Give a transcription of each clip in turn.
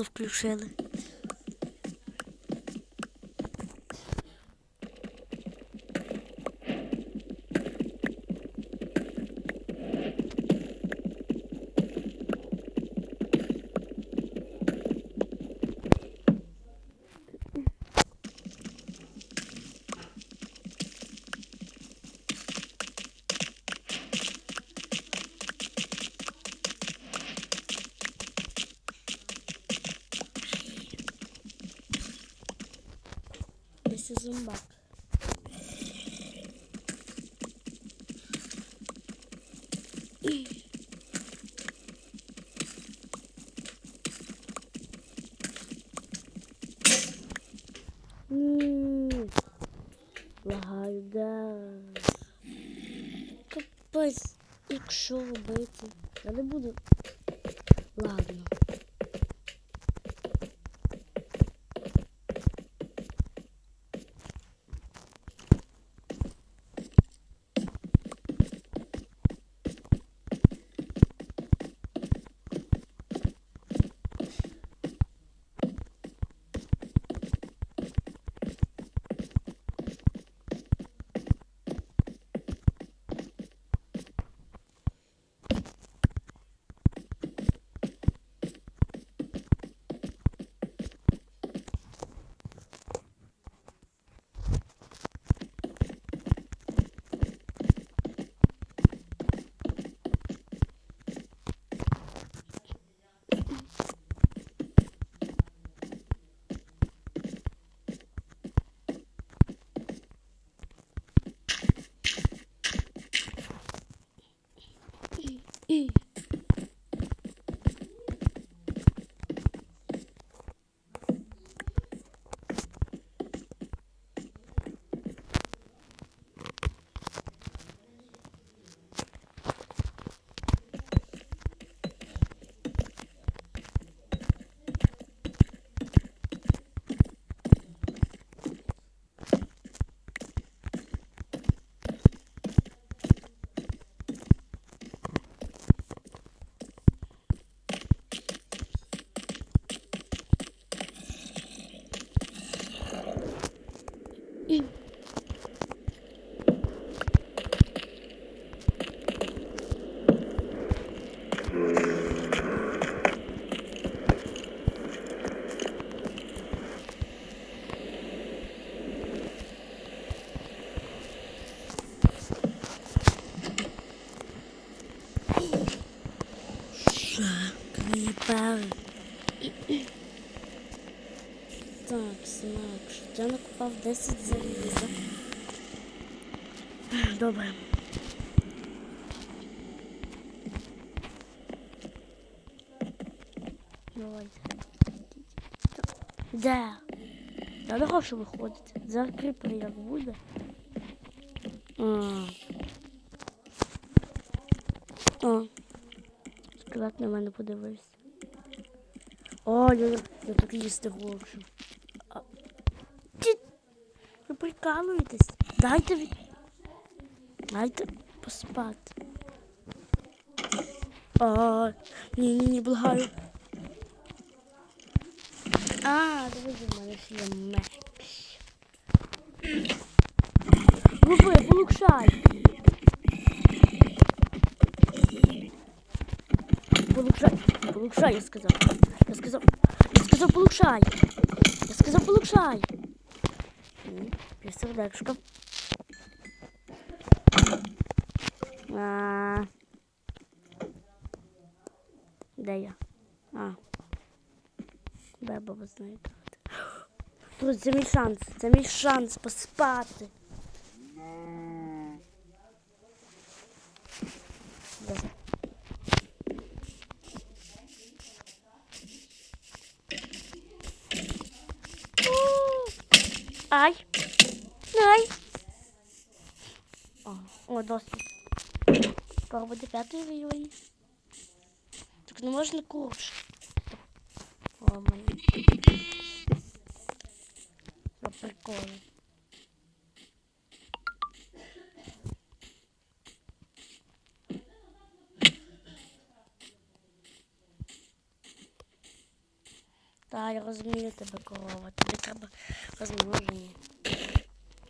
вчасно включили. М, Лагаю, да. Капець, якщо робити. Я не буду. Ладно. 10 заліза. Добре. Давайте. Не хочу виходити. Зараз кріпер як буде. А. А. Скелет на мене подивився. О, я, я тут їсти хочу. Прикалуєтесь? Дайте. Дайте поспати. А, ні, ні, ні, благаю. А, дивіться, в мене ще є полукшай. Полукшай, полукшай, я сказав. Я сказав, я сказав, полукшай. Я сказав, полукшай. Я сердечко. А. Де я? А. Ви знаєте. Друзі, це шанс. Це шанс поспати. Ай. Ай. О, о досить. Скоро буде п'ятий рівень. Так не можна курш. О, мені. За приколи. розумію тебе, корова. Тобі треба розмноження.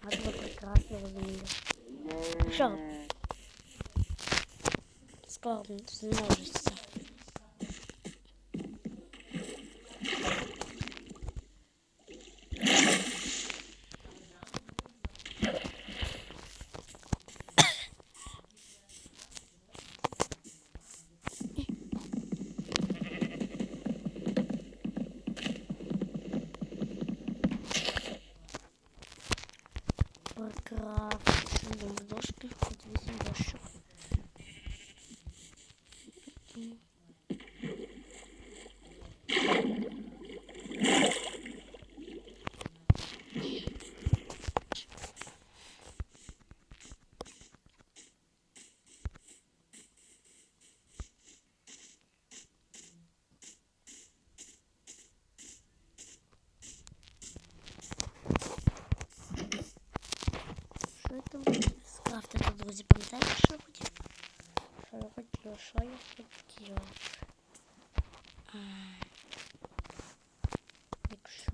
Я прекрасного прекрасно розумію. Що? Скоро зможешся. Прекрасно. Йдемо в дошки, хоч вісім дощок. Що я там скрафтити, друзі? Пам'ятаєте, що я хотів? Що хотів? Що я хотів? А, Якщо...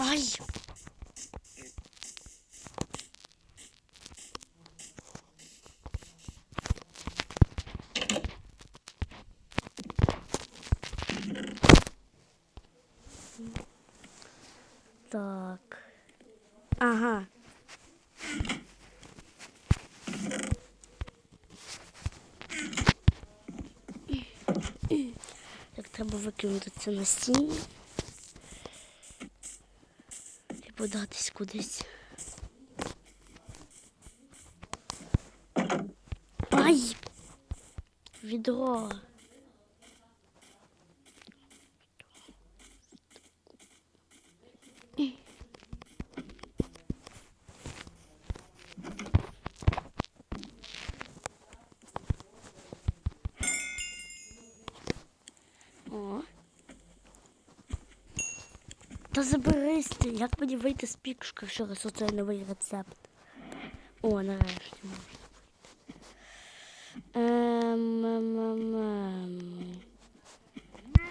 Ай! Так. Ага. Так треба викинути це насіння. І податись кудись. Ай! Відро. О. Та заберись ти, як мені вийти з пікшки, що раз оце новий рецепт. О, нарешті можна вийти. Ем, ем, ем, ем.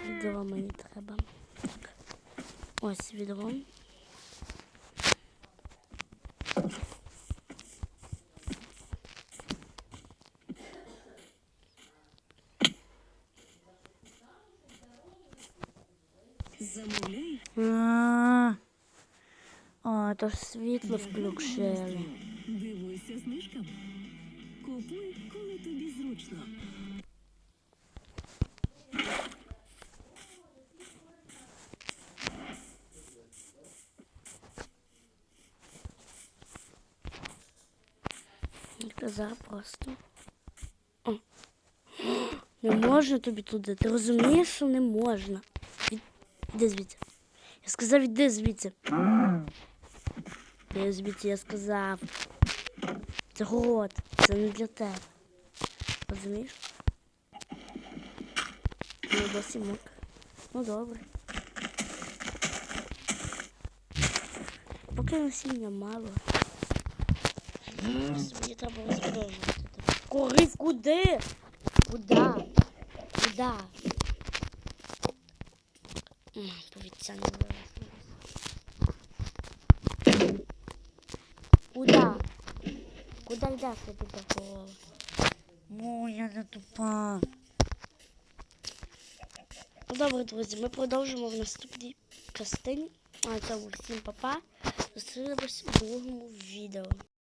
Відро мені треба. Ось відро. А, О, то ж світло включили. Дивуйся знижкам. Купуй, коли тобі зручно. Казав просто. О. Не можна тобі туди. Ти розумієш, що не можна. Іди звідси. Я сказав, іди звідси. Іди звідси, я сказав. Це город. Це не для тебе. Розумієш? Ну, досі мокро. Ну добре. Поки насіння мало. Мені треба розмножувати. Корив куди? Куда? Куда? М, Повітря не вилазить. Куда? Куда йдеш ти такого? Ну, я не тупа. Ну добре, друзі, ми продовжимо в наступній частині. А цьому всім папа. Зустрінемось у другому відео.